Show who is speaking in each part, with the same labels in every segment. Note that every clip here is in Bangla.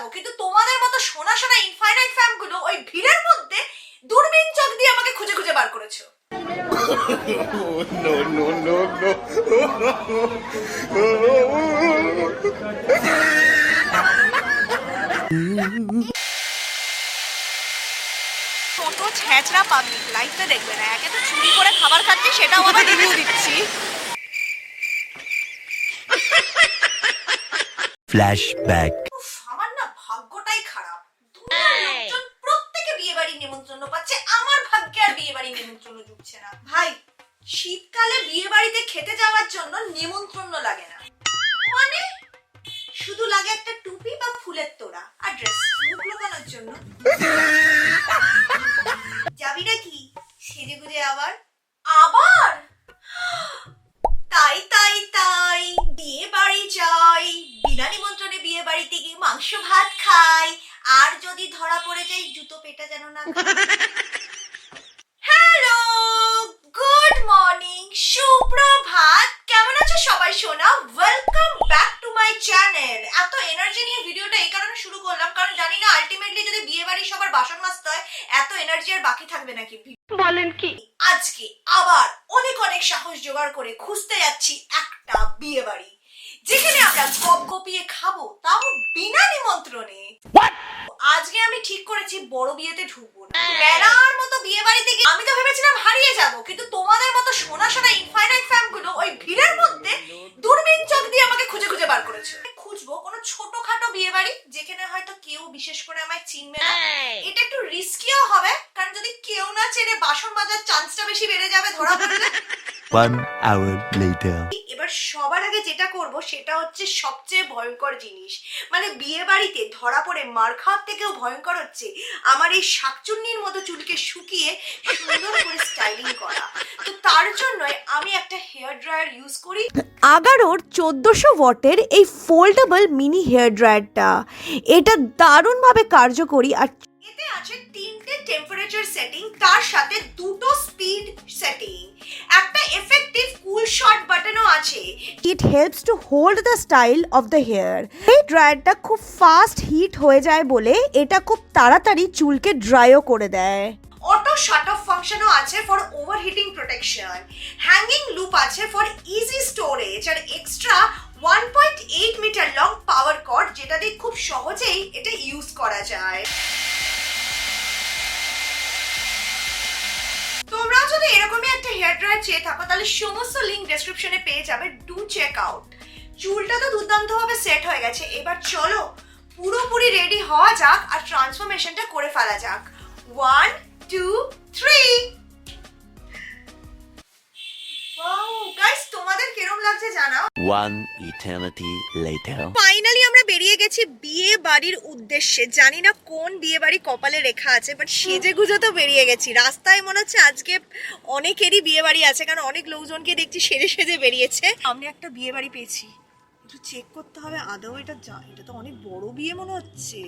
Speaker 1: যাব কিন্তু তোমাদের মতো সোনা সোনা ইনফাইনাইট ফ্যামগুলো ওই ভিড়ের মধ্যে দূরবীন চোখ দিয়ে আমাকে খুঁজে খুঁজে বার করেছ।
Speaker 2: No, no, no,
Speaker 1: ছোট ছ্যাঁচড়া পাবলিক লাইফটা দেখবে না। একে তো চুরি করে খাবার খাচ্ছি সেটাও আবার রিভিউ দিচ্ছি।
Speaker 3: Flashback.
Speaker 1: ভাগ্যটাই খারাপ লোকজন প্রত্যেকে বিয়ে বাড়ি নেমন্ত্রণ পাচ্ছে। আমার ভাগ্যে আর বিয়ে বাড়ি নেমন্ত্রণ জুটছে না। ভাই শীতকালে বিয়ে বাড়িতে খেতে যাওয়ার জন্য নেমন্ত্রণ লাগে না। মানে? শুধু লাগে একটা টুপি বা ফুলের তোড়া আর ড্রেস মুখ লুকানোর জন্য। যাবি নাকি সেজে গুজে আবার? আবার? তাই তাই তাই বিয়ে বাড়ি যাই। বিনা নিমন্ত্রণে বিয়ে বাড়িতে গিয়ে মাংস ভাত খাই। আর যদি ধরা পড়ে যাই জুতো পেটা যেন না হ্যালো গুড মর্নিং সুপ্রভাত। কেমন আছো সবাই শোনা welcome back to my channel এত এনার্জি নিয়ে ভিডিওটা এই কারণে শুরু করলাম কারণ জানি না আলটিমেটলি যদি বিয়ে বাড়ি সবার বাসন মাজতে হয় এত এনার্জি আর বাকি থাকবে নাকি?
Speaker 4: বলেন কি?
Speaker 1: আজকে আবার অনেক অনেক সাহস জোগাড় করে খুঁজতে যাচ্ছি একটা বিয়ে বাড়ি। যেখানে আমরা গপ গপিয়ে খাব তাও বিনা নিমন্ত্রণে। আজকে আমি ঠিক করেছি বড় বিয়েতে ঢুকবো না। মেলার মতো বিয়ে বাড়িতে গিয়ে আমি তো ভেবেছিলাম হারিয়ে যাব কিন্তু তোমাদের মতো সোনা সোনা ইনফাইনাইট ফ্যামগুলো ওই ভিড়ের মধ্যে দূরবীন চোখ দিয়ে আমাকে খুঁজে খুঁজে বার করেছে। খুঁজবো কোনো ছোটখাটো বিয়ে বাড়ি যেখানে হয়তো কেউ বিশেষ করে আমায় চিনবে না। এটা একটু রিস্কিও হবে কারণ যদি কেউ না চেনে বাসন মাজার চান্সটা বেশি বেড়ে যাবে ধরা পড়লে।
Speaker 3: One hour later.
Speaker 1: এবার সবার আগে যেটা করব সেটা হচ্ছে সবচেয়ে ভয়ঙ্কর জিনিস মানে বিয়ে বাড়িতে ধরা পড়ে মার খাওয়ার থেকেও ভয়ঙ্কর হচ্ছে। আমার এই শাকচুন্নির মতো চুলকে শুকিয়ে সুন্দর করে স্টাইলিং করা। তো তার জন্য আমি একটা হেয়ার ড্রায়ার ইউজ করি।
Speaker 5: আগারোর চোদ্দোশো ওয়াটের এই ফোল্ডেবল মিনি হেয়ার ড্রায়ারটা এটা দারুণভাবে কার্যকরী আর
Speaker 1: আছে তিনটে টেম্পারেচার সেটিং তার সাথে দুটো স্পিড সেটিং একটা এফেক্টিভ কুল শট বাটনও আছে।
Speaker 5: It helps to hold the style of the hair এই ড্রায়ারটা খুব ফাস্ট হিট হয়ে যায় বলে এটা খুব তাড়াতাড়ি চুলকে ড্রাইও করে দেয়।
Speaker 1: অটো শাট অফ ফাংশনও আছে for overheating protection hanging loop আছে for easy storage R extra one point eight metre long power cord যেটা দিয়ে খুব সহজেই এটা ইউজ করা যায়। যদি এরকমই একটা হেয়ার ড্রায়ার চেয়ে থাকো তাহলে সমস্ত লিঙ্ক ডেসক্রিপশনে পেয়ে যাবে। ডু চেক আউট চুলটা তো দুর্দান্তভাবে সেট হয়ে গেছে। এবার চলো পুরোপুরি রেডি হওয়া যাক আর ট্রান্সফরমেশনটা করে ফেলা যাক। ওয়ান টু থ্রি গাইস তোমাদের কিরম লাগছে জানাও?
Speaker 3: One eternity later.
Speaker 1: গেছি বিয়ে বাড়ির উদ্দেশ্যে। জানি না কোন বিয়ে বাড়ি কপালে রেখা আছে বাট সেজে গুজে তো বেরিয়ে গেছি। রাস্তায় মনে হচ্ছে আজকে অনেকেরই বিয়ে বাড়ি আছে, কারণ অনেক লোকজনকে দেখছি সেজে সেজে বেরিয়েছে। আমি একটা বিয়ে বাড়ি পেয়েছি। একটু চেক করতে হবে, আদৌ এটা যা, এটা তো অনেক বড় বিয়ে মনে হচ্ছে।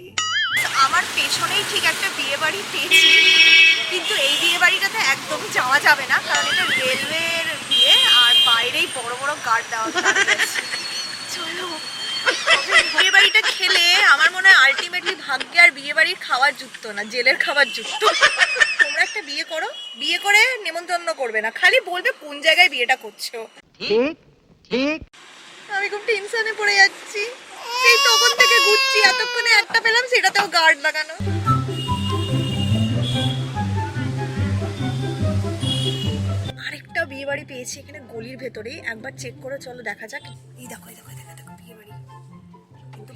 Speaker 1: আমার পেছনেই ঠিক একটা বিয়ে বাড়ি পেয়েছি, কিন্তু এই বিয়ে বাড়িটাতে একদমই যাওয়া যাবে না, কারণ এটা রেলওয়ের বিয়ে, আর বাইরেই বড় বড় গার্ড দেওয়া আছে। চলো তবে বিয়ে বাড়িটা খেলে আমার মনে আলটিমেটলি ভাগ্যে আর বিয়ে বাড়ির খাবার যুক্ত না জেলের খাবার যুক্ত। তোমরা একটা বিয়ে করো বিয়ে করে নেমন্তন্ন করবে না খালি বলবে কোন জায়গায় বিয়েটা করছ।
Speaker 4: ঠিক ঠিক।
Speaker 1: আমি খুব টেনশনে পড়ে যাচ্ছি। সেই তখন থেকে ঘুরছি এতক্ষণে একটা পেলাম সেটাতেও গার্ড লাগানো। আরেকটা বিয়ে বাড়ি পেয়েছি এখানে গলির ভেতরেই। একবার চেক করে চলো দেখা যাক। এই দেখো এই দেখো।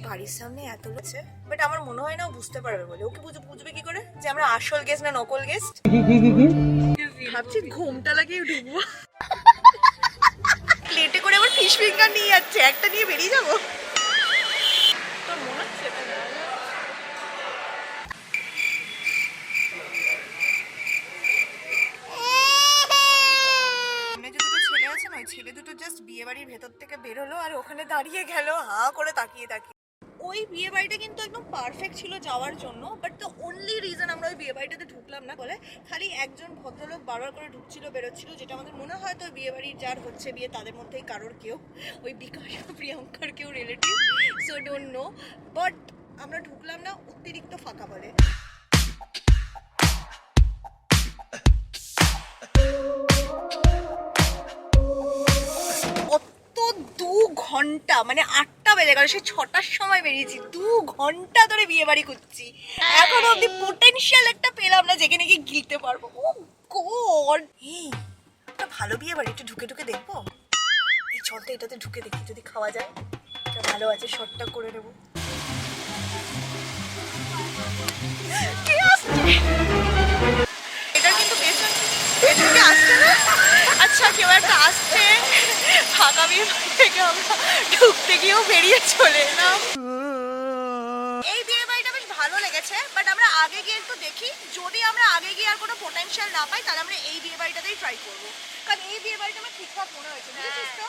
Speaker 1: বাড়ির সামনে এত লোছে বাট আমার মনে হয় না ও বুঝতে পারবে বলে। ওকে বুঝে বুঝবে কি করে? যে আমরা আসল গেস্ট না নকল গেস্ট ভাবছি ঘুমটা লাগিয়ে ঢুকবো। প্লেটে করে আবার ফিশ ফিঙ্গার নিয়ে যাচ্ছে একটা নিয়ে বেরিয়ে যাব। ছেলে দুটো জাস্ট বিয়ে বাড়ির ভেতর থেকে বেরোলো আর ওখানে দাঁড়িয়ে গেল হা করে তাকিয়ে তাকিয়ে। ওই বিয়ে বাড়িটা কিন্তু একদম পারফেক্ট ছিল যাওয়ার জন্য বাট দ্য অনলি রিজন আমরা ওই বিয়ে বাড়িটাতে ঢুকলাম না বলে খালি একজন ভদ্রলোক বারবার করে ঢুকছিল, বেরোচ্ছিল, যেটা আমাদের মনে হয় তো বিয়ে বাড়ির যার হচ্ছে বিয়ে, তাদের মধ্যেই কারোর কেউ, ওই বিকাশ প্রিয়াঙ্কার কেউ relative so don't know but আমরা ঢুকলাম না অতিরিক্ত ফাঁকা বলে। কত দু ঘণ্টা মানে আটটা বেজে গেল সে ছটার সময় বেরিয়েছি দু ঘণ্টা ধরে বিয়ে বাড়ি করছি। এখন অব্দি পোটেনশিয়াল একটা পেলাম না যেখানে গিয়ে গিলতে পারব। Oh God! একটা ভালো বিয়ে বাড়ি একটু ঢুকে ঢুকে দেখব? এই চলতে এটাতে ঢুকে দেখি যদি খাওয়া যায়। এটা ভালো আছে শর্টটা করে নেব। এটা কিন্তু পেছন আসছে না? আচ্ছা কেউ একটা আসছে। ফাঁকা বিয়ে থেকে আমরা ঢুকতে গিয়েও বেরিয়ে চলে এলাম। এই বিয়ে বাড়িটা বেশ ভালো লেগেছে বাট আমরা আগে গিয়ে একটু দেখি। যদি আমরা আগে গিয়ে আর কোনো পোটেনশিয়াল না পাই তাহলে আমরা এই বিয়ে বাড়িটাতেই ট্রাই করব। কারণ এই বিয়ে বাড়িটা আমার ঠিকঠাক মনে হয়েছে বুঝেছিস তো?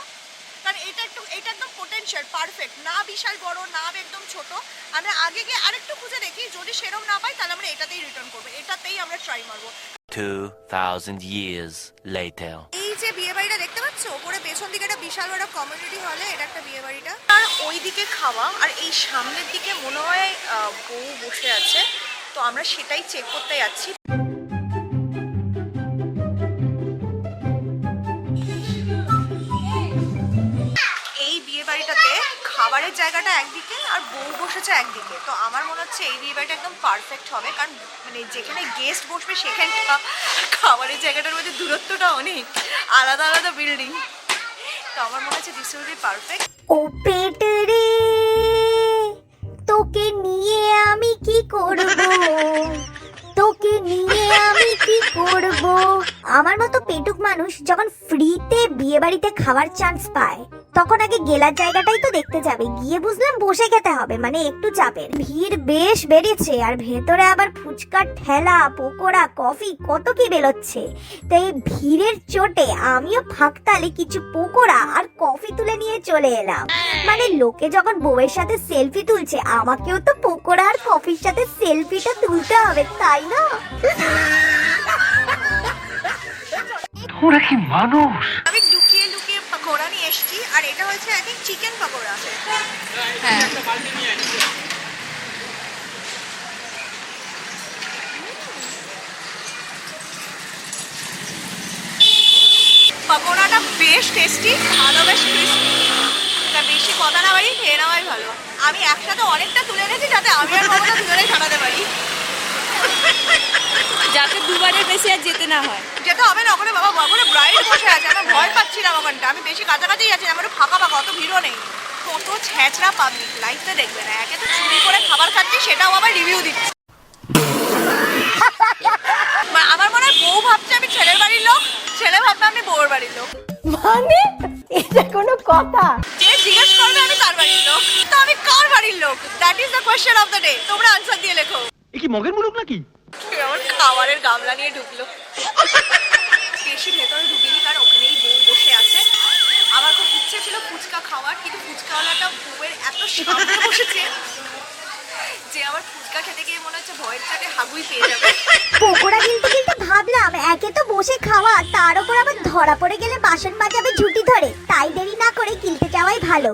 Speaker 1: কারণ এটা একটু এটা একদম পোটেনশিয়াল পারফেক্ট না বিশাল বড় না একদম ছোট। আমরা আগে গিয়ে আরেকটু খুঁজে দেখি যদি সেরকম না পাই তাহলে আমরা এটাতেই রিটার্ন করব এটাতেই আমরা ট্রাই মারবো।
Speaker 3: 2000 years later.
Speaker 1: যে বিয়ে বাড়িটা দেখতে পাচ্ছ? ওপরে পেছন দিকে একটা বিশাল বড় কমিউনিটি হলে এটা একটা বিয়ে বাড়িটা। আর ওই দিকে খাওয়া, আর এই সামনের দিকে মনে হয় বউ বসে আছে। তো আমরা সেটাই চেক করতে যাচ্ছি। জায়গাটা একদিকে আর বউ বসেছে একদিকে। তো আমার মনে হচ্ছে এই বিয়ে বাড়িটা একদম পারফেক্ট হবে। কারণ মানে যেখানে গেস্ট বসবে সেখানটা খাবারের জায়গাটার মধ্যে দূরত্বটা অনেক। আলাদা আলাদা বিল্ডিং তো আমার মনে হচ্ছে দিস উইল বি পারফেক্ট
Speaker 2: ও পেট রে, তোকে নিয়ে আমি কি করব? তোকে নিয়ে আমি কি করব? আমার মতো পেটুক মানুষ যখন ফ্রিতে বিয়ে বাড়িতে খাওয়ার চান্স পায় তখন আগে গেলার জায়গাটাই তো দেখতে যাবে। গিয়ে বুঝলাম বসে খেতে হবে মানে একটু চাপের। ভিড় বেশ বেড়েছে আর ভেতরে আবার ফুচকার ঠেলা পকোড়া কফি কত কি বেরোচ্ছে। তো এই ভিড়ের চোটে আমিও ফাঁকতালে কিছু পকোড়া আর কফি তুলে নিয়ে চলে এলাম। মানে লোকে যখন বউয়ের সাথে সেলফি তুলছে আমাকেও তো পকোড়া আর কফির সাথে সেলফিটা তুলতে হবে তাই না?
Speaker 4: তোরা কি মানুষ?
Speaker 1: আমি লুকিয়ে লুকিয়ে পকোড়া নিয়ে এসেছি আর এটা হচ্ছে আই থিঙ্ক চিকেন পকোড়া। পকোড়াটা বেশ টেস্টি ভালো বেশ ক্রিস্পি তা বেশি কথা না বাড়ি খেয়ে নেওয়াই ভালো। আমি একসাথে অনেকটা তুলে এনেছি যাতে আমি আর দুজনেই খাটাতে পারি।
Speaker 6: যাতে দুবারের বেশি আর যেতে না হয়।
Speaker 1: যেতে হবে না ওখানে বাবা ওখানে ব্রাইড বসে আছে আমি ভয় পাচ্ছি না ওখানটা আমি বেশি কাছাকাছি আছি আমার ফাঁকা ফাঁকা অত ভিড়ও নেই। কত ছ্যাঁচড়া পাবলিক লাইফে দেখবে না একে তো চুরি করে খাবার খাচ্ছি সেটাও আবার রিভিউ দিচ্ছে। আমার মনে হয় বউ ভাবছে আমি ছেলের বাড়ির লোক ছেলে ভাববে আমি বউর বাড়ির লোক।
Speaker 2: মানে? এটা কোনো কথা?
Speaker 1: যে জিজ্ঞেস করবে আমি তার বাড়ির লোক। তো আমি কার বাড়ির লোক? That is the question of the day তোমরা আনসার দিয়ে লেখো।
Speaker 4: এ কি মগের মুলুক নাকি?
Speaker 1: আমার খাবারের গামলা নিয়ে ঢুকলো। বেশি ভেতরে ঢুকিনি কারণ ওখানেই বউ বসে আছে। আমার খুব ইচ্ছে ছিল ফুচকা খাওয়ার কিন্তু ফুচকাওয়ালাটা বউয়ের এত সামনে বসেছে যে আমার ফুচকা খেতে গিয়ে মনে হচ্ছে ভয়ের চাটে হাগুই পেয়ে যাবে।
Speaker 2: পকোড়া কিনতে কিনতে ভাবলাম একে তো বসে খাওয়া তার উপর আবার ধরা পড়ে গেলে বাসন মাজাবে ঝুঁটি ধরে। তাই দেরি না করে কিনতে যাওয়াই ভালো।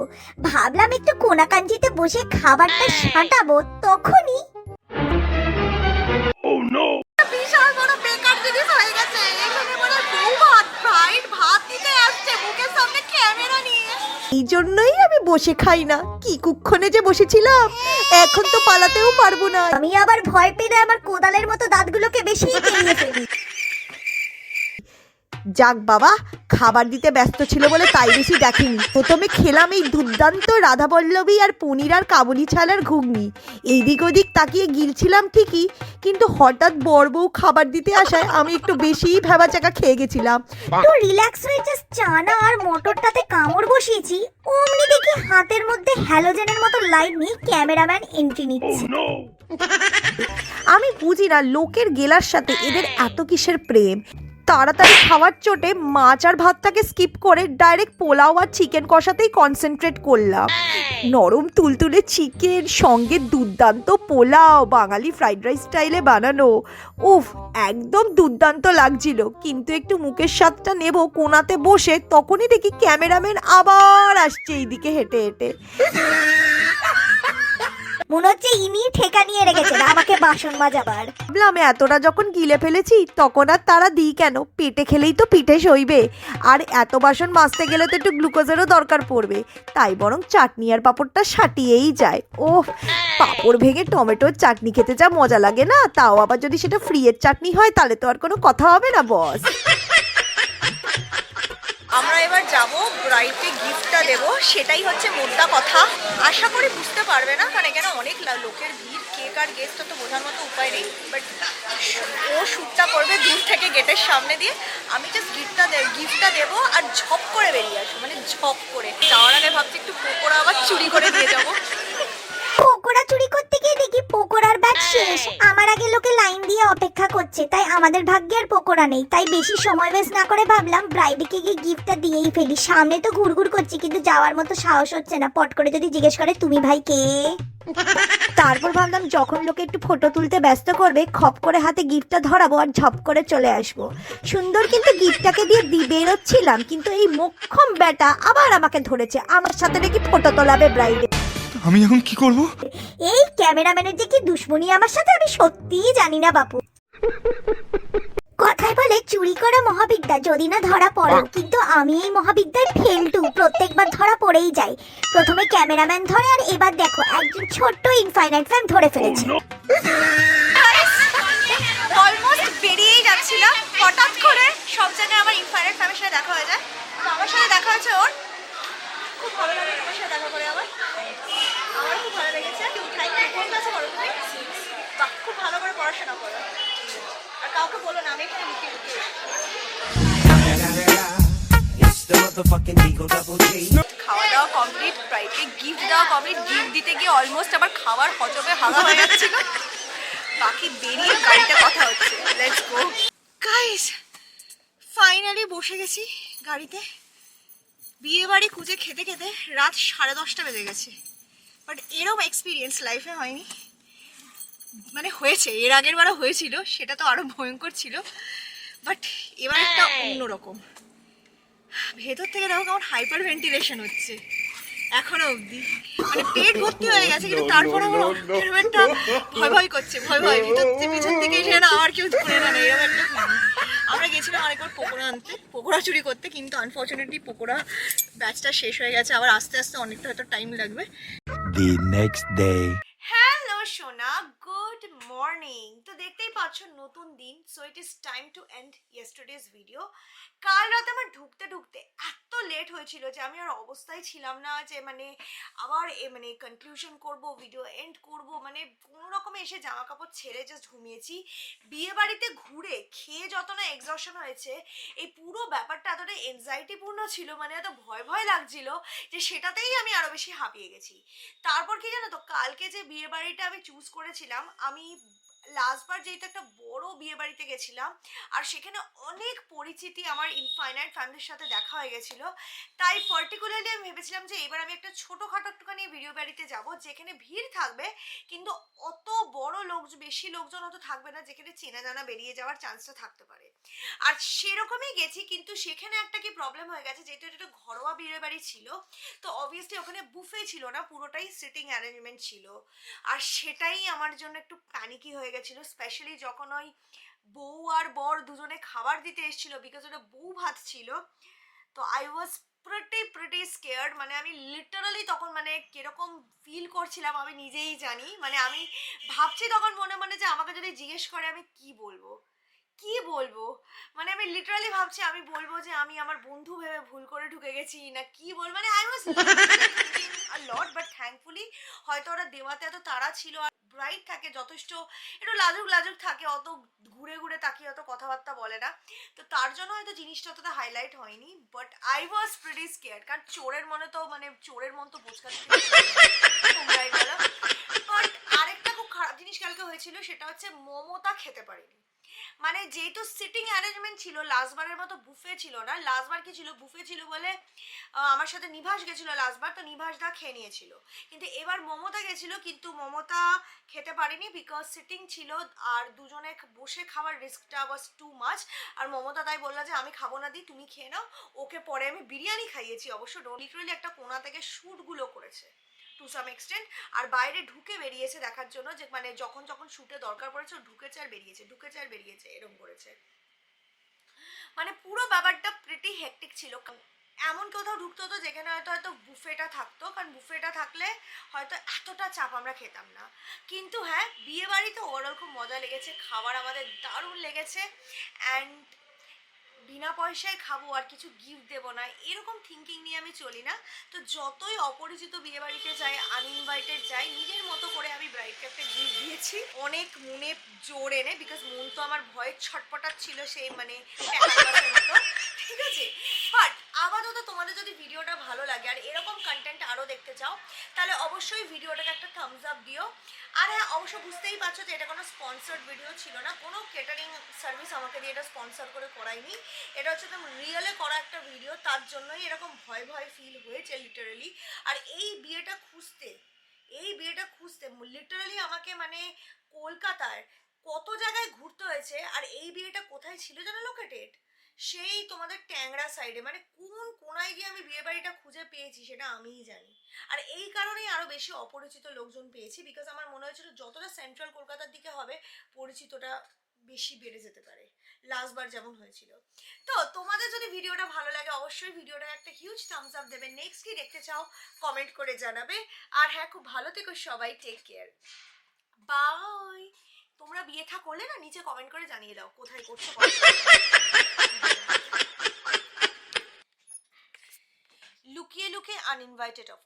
Speaker 2: ভাবলাম একটু কোনাকাঞ্চিতে বসে খাবারটা সাঁটাবো তখনই
Speaker 1: বিশাল বড় বেকার জিনিস হয়ে গেছে। এখানে মনে হয় বউ ভাত ব্রাইড ভাত দিতে আসছে মুখের সামনে ক্যামেরা নিয়ে।
Speaker 5: এই জন্যই আমি বসে খাই না। কি কুক্ষণে যে বসেছিলাম। এখন তো পালাতেও পারব না।
Speaker 2: আমি আবার ভয় পেলে আমার কোদালের মতো দাঁতগুলোকে বেশি পেরিয়ে ফেলি।
Speaker 5: যাক বাবা খাবার দিতে ব্যস্ত ছিল বলে তাই বেশি দেখেনি। প্রথমে খেলাম এই দুর্দান্ত রাধাবল্লভী আর পনির আর কাবুলি ছালার ঘুগনি। এইদিক ওদিক তাকিয়ে গিলছিলাম ঠিকই কিন্তু হঠাৎ বড় বউ খাবার দিতে আসায় আমি একটু বেশিই ভেবা চাকা খেয়ে গেছিলাম।
Speaker 2: তো রিল্যাক্স হয়ে জাস্ট চানা আর মটরটাতে কামড় বসিয়েছি অমনি দেখি হাতের মধ্যে হ্যালোজেনের মতো লাইট নিয়ে ক্যামেরাম্যান এন্ট্রি নিচ্ছে।
Speaker 5: আমি বুঝি না লোকের গেলার সাথে এদের এত কিসের প্রেম। তাড়াতাড়ি খাওয়ার চোটে মাছ আর ভাতটাকে স্কিপ করে ডাইরেক্ট পোলাও আর চিকেন কষাতেই কনসেন্ট্রেট করলাম। নরম তুলতুলে চিকেন সঙ্গে দুর্দান্ত পোলাও বাঙালি ফ্রাইড রাইস স্টাইলে বানানো। উফ একদম দুর্দান্ত লাগছিল। কিন্তু একটু মুখের স্বাদটা নেব কোনাতে বসে তখনই দেখি ক্যামেরাম্যান আবার আসছে এইদিকে হেঁটে হেঁটে।
Speaker 2: মনে হচ্ছে ইনি ঠেকা নিয়ে রেখেছেন আমাকে বাসন মাজাবার।
Speaker 5: ভাবলাম এতটা যখন গিলে ফেলেছি, তখন আর তারা দিই কেন? পেটে খেলেই তো পিঠে সইবে। আর এত বাসন মাজতে গেলে তো একটু গ্লুকোজেরও দরকার পড়বে। তাই বরং চাটনি আর পাঁপড়টা সাটিয়েই যায়। ও পাঁপড় ভেঙে টমেটোর চাটনি খেতে যা মজা লাগে না? তাও আবার যদি সেটা ফ্রিয়ের চাটনি হয়, তাহলে তো আর কোনো কথা হবে না বস
Speaker 1: আমরা এবার ব্রাইডকে গিফটটা দেব, সেটাই হচ্ছে মোদ্দা কথা। আশা করি বুঝতে পারবে না, কারণ এখানে অনেক লোকের ভিড় কে কার গেস্ট তো বোঝার মতো উপায় নেই। বাট ও শ্যুটটা করবে দূর থেকে গেটের সামনে দিয়ে। আমি জাস্ট গিফটটা দে গিফটটা দেবো আর ঝপ করে বেরিয়ে আসব মানে ঝপ করে। যাওয়ার আগে ভাবছি একটু পকোড়া আবার চুরি করে দিয়ে যাব।
Speaker 2: পকোড়া চুরি করতে গিয়ে দেখি পকোড়ার শেষ। আমার আগে লোকে লাইন দিয়ে অপেক্ষা করছে তাই আমাদের ভাগ্যে আর পকোড়া নেই। তাই বেশি সময় ওয়েস্ট না করে ভাবলাম ব্রাইডকে গিয়ে গিফটটা দিয়েই ফেলি। সামনে তো ঘুরঘুর করছি কিন্তু যাওয়ার মতো সাহস হচ্ছে না। পট করে যদি জিজ্ঞেস করে তুমি ভাই কে?
Speaker 5: তারপর ভাবলাম যখন লোকে একটু ফটো তুলতে ব্যস্ত করবে খপ করে হাতে গিফটটা ধরাবো আর ঝপ করে চলে আসব। সুন্দর কিন্তু গিফটটাকে দিয়ে দি বেরোচ্ছিলাম কিন্তু এই মোক্ষম বেটা আবার আমাকে ধরেছে। আমার সাথে নাকি ফটো তোলাবে ব্রাইডে
Speaker 7: আমি এখন কি করব?
Speaker 2: এই ক্যামেরাম্যানের যে কি দুশ্মনী আমার সাথে আমি সত্যিই জানি না বাপু। কথায় বলে চুরি করা মহাবিদ্যা যদি না ধরা পড়ো কিন্তু আমি এই মহাবিদ্যায় ফেলটু। প্রত্যেকবার ধরা পড়েই যাই। প্রথমে ক্যামেরাম্যান ধরে আর এবার দেখো একজন ছোট্ট ইনফাইনাইট ফ্যান ধরে ফেলেছে।
Speaker 1: অলমোস্ট বেরিয়েই যাচ্ছিলাম হঠাৎ করে সব জায়গায় আমার ইনফাইনাইট ফ্যামের সাথে দেখা হয়ে যায়। আমার সাথে দেখা হয়েছে ওর খুব খুব ভালো করে পড়াশোনা করো। আর কাউকে বলো না, আমি এখানে লুকিয়ে লুকিয়ে খাওয়া দাওয়া কমপ্লিট প্রাইডকে গিফট দেওয়া কমপ্লিট গিফট দিতে গিয়ে অলমোস্ট আবার খাবার হজমে হাগা হয়ে যাচ্ছিল বাকি বেরিয়ে গাড়িতে কথা হচ্ছে। লেটস গাইস ফাইনালি বসে গেছি গাড়িতে। বিয়ে বাড়ি খুঁজে খেতে খেতে রাত সাড়ে দশটা বেজে গেছে। বাট এরকম এক্সপিরিয়েন্স লাইফে হয়নি। মানে হয়েছে এর আগের বারও হয়েছিল সেটা তো আরও ভয়ঙ্কর ছিল। বাট এবার একটা অন্যরকম ভেতর থেকে দেখো কেমন হাইপার ভেন্টিলেশন হচ্ছে। এখনও অবধি। মানে পেট ভর্তি হয়ে গেছে কিন্তু তারপর আমার একটা ভয় ভয় করছে ভয় ভয়। ভিতর থেকে পিছন থেকে এসে না আর কেউ ধরে না এরকম একটা। আমরা গেছিলাম আরেকবার পকোড়া আনতে। পকোড়া চুরি করতে কিন্তু আনফর্চুনেটলি পকোড়া ব্যাচটা শেষ হয়ে গেছে। আবার আস্তে আস্তে অনেকটা হয়তো টাইম লাগবে।
Speaker 3: দি নেক্সট ডে
Speaker 1: হ্যালো সোনা। গুড মর্নিং তো দেখতেই পাচ্ছ নতুন দিন so it is time to end yesterday's video কাল রাতে আমার ঢুকতে ঢুকতে এত লেট হয়েছিল যে আমি আর অবস্থায় ছিলাম না যে মানে আবার এ মানে কনক্লুশন করব ভিডিও এন্ড করব মানে কোনো রকমে এসে জামা কাপড় ছেড়ে জাস্ট ঘুমিয়েছি। বিয়ে বাড়িতে ঘুরে খেয়ে যত না এক্সশন হয়েছে, এই পুরো ব্যাপারটা এতটা এনজাইটিপূর্ণ ছিল মানে এত ভয় ভয় লাগছিল যে সেটাতেই আমি আরও বেশি হাঁপিয়ে গেছি। তারপর কি জানো তো, কালকে যে বিয়ে বাড়িটা আমি চুজ করেছিলাম আমি লাস্টবার যেহেতু একটা বড় বিয়ে বাড়িতে গেছিলাম, আর সেখানে অনেক পরিচিতি আমার ইনফাইনাইট ফ্যামিলির সাথে দেখা হয়ে গেছিল। তাই পার্টিকুলারলি আমি ভেবেছিলাম যে এবার আমি একটা ছোটোখাটো একটুখানি বিয়ে বাড়িতে যাব, যেখানে ভিড় থাকবে, কিন্তু অত বড় লোক বেশি লোকজন অত থাকবে না, যেখানে চেনা জানা বেরিয়ে যাওয়ার চান্সটা থাকতে পারে। আর সেরকমই গেছি, কিন্তু সেখানে একটা কি প্রবলেম হয়ে গেছে, যেহেতু এটা ঘরোয়া বিয়ে বাড়ি ছিল, তো অবভিয়াসলি ওখানে বুফে ছিল না, পুরোটাই সিটিং অ্যারেঞ্জমেন্ট ছিল। আর সেটাই আমার জন্য একটু প্যানিকি হয়ে গেছিল স্পেশালি যখন ওই বউ আর বর দুজনে খাবার দিতে এসেছিল বিকজ ওটা বউ ভাত ছিল, তো I was pretty pretty scared মানে আমি লিটারালি তখন মানে কীরকম ফিল করছিলাম আমি নিজেই জানি মানে আমি ভাবছি তখন মনে মনে যে আমাকে যদি জিজ্ঞেস করে আমি কি বলব কি বলব? মানে আমি লিটারালি ভাবছি, আমি বলব যে আমি আমার বন্ধু ভেবে ভুল করে ঢুকে গেছি না কি বল মানে I was lot but thankfully হয়তো ওরা দেওয়াতে এত তাড়া ছিল ব্রাইট থাকে, যথেষ্ট একটু লাজুক লাজুক থাকে, অত ঘুরে ঘুরে তাকিয়ে অত কথাবার্তা বলে না। তো তার জন্য হয়তো জিনিসটা অতটা হাইলাইট হয়নি but I was pretty scare কারণ চোরের মনে তো মানে চোরের মন তো বোঝকা আরেকটা খুব খারাপ জিনিস কালকে হয়েছিল, সেটা হচ্ছে মোমোটা খেতে পারিনি। মানে যেহেতু সিটিং অ্যারেঞ্জমেন্ট ছিল লাস্টবারের মতো বুফে ছিল না লাস্টবার কি ছিল? বুফে ছিল বলে আমার সাথে নিভাস গেছিল লাস্টবার তো নিভাস দা খেয়ে নিয়েছিল। কিন্তু এবার মমতা গেছিল, কিন্তু মমতা খেতে পারিনি বিকজ সিটিং ছিল আর দুজনে বসে খাওয়ার রিস্কটা ওয়াজ টু মাচ আর মমতা তাই বলল যে, আমি খাব না দি, তুমি খেয়ে নাও। ওকে পরে আমি বিরিয়ানি খাইয়েছি। অবশ্য লিটারালি একটা কোনা থেকে শ্যুটগুলো করেছে। টু সাম এক্সটেন্ট আর বাইরে ঢুকে বেরিয়েছে দেখার জন্য, যে মানে যখন যখন শুটে দরকার পড়েছে ঢুকেছে আর বেরিয়েছে, ঢুকেছে আর বেরিয়েছে, এরকম করেছে। মানে পুরো ব্যাপারটা প্রিটি হেকটিক ছিল। এমন কোথাও ঢুকতে হতো যেখানে হয়তো হয়তো বুফেটা থাকতো, কারণ বুফেটা থাকলে হয়তো এতটা চাপ আমরা খেতাম না। কিন্তু হ্যাঁ বিয়ে বাড়িতে ওভারঅল খুব মজা লেগেছে, খাবার আমাদের দারুণ লেগেছে অ্যান্ড বিনা পয়সায় খাব আর কিছু গিফট দেবো না, এরকম থিঙ্কিং নিয়ে আমি চলি না। তো যতই অপরিচিত বিয়ে বাড়িতে যাই আনইনভাইটেড যাই, নিজের মতো করে আমি ব্রাইডকে একটা গিফট দিয়েছি। অনেক মনে জোর এনে বিকজ মন তো আমার ভয়ে ছটপটাচ্ছিল ছিল সেই মানে ঠিক আছে? আপাতত তোমাদের যদি ভিডিওটা ভালো লাগে আর এরকম কন্টেন্ট আরও দেখতে চাও, তাহলে অবশ্যই ভিডিওটাকে একটা থামস আপ দিও। আর হ্যাঁ অবশ্য বুঝতেই পারছ যে এটা কোনো স্পন্সার্ড ভিডিও ছিল না, কোনো কেটারিং সার্ভিস আমাকে দিয়ে এটা স্পন্সর করে করাইনি এটা হচ্ছে একদম রিয়েলে করা একটা ভিডিও তার জন্যই এরকম ভয় ভয় ফিল হয়েছে লিটারালি আর এই বিয়েটা খুঁজতে, এই বিয়েটা খুঁজতে লিটারালি আমাকে মানে কলকাতার কত জায়গায় ঘুরতে হয়েছে, আর এই বিয়েটা কোথায় ছিল যেন লোকেটেড সেই তোমাদের ট্যাংরা সাইডে মানে কোন কোনায় গিয়ে আমি বিয়ে বাড়িটা খুঁজে পেয়েছি সেটা আমিই জানি। আর এই কারণেই আরও বেশি অপরিচিত লোকজন পেয়েছি বিকজ আমার মনে হয়েছিল যতটা সেন্ট্রাল কলকাতার দিকে হবে, পরিচিতটা বেশি বেড়ে যেতে পারে। লাস্টবার যেমন হয়েছিল। তো তোমাদের যদি ভিডিওটা ভালো লাগে, অবশ্যই ভিডিওটা একটা হিউজ থামস আপ দেবে। নেক্সট কি দেখতে চাও কমেন্ট করে জানাবে। আর হ্যাঁ খুব ভালো থেকো সবাই টেক কেয়ার বাই তোমরা বিয়ে থা করলে না নিচে কমেন্ট করে জানিয়ে দাও কোথায় করছ লুকিয়ে লুকিয়ে আনইনভাইটেড অফ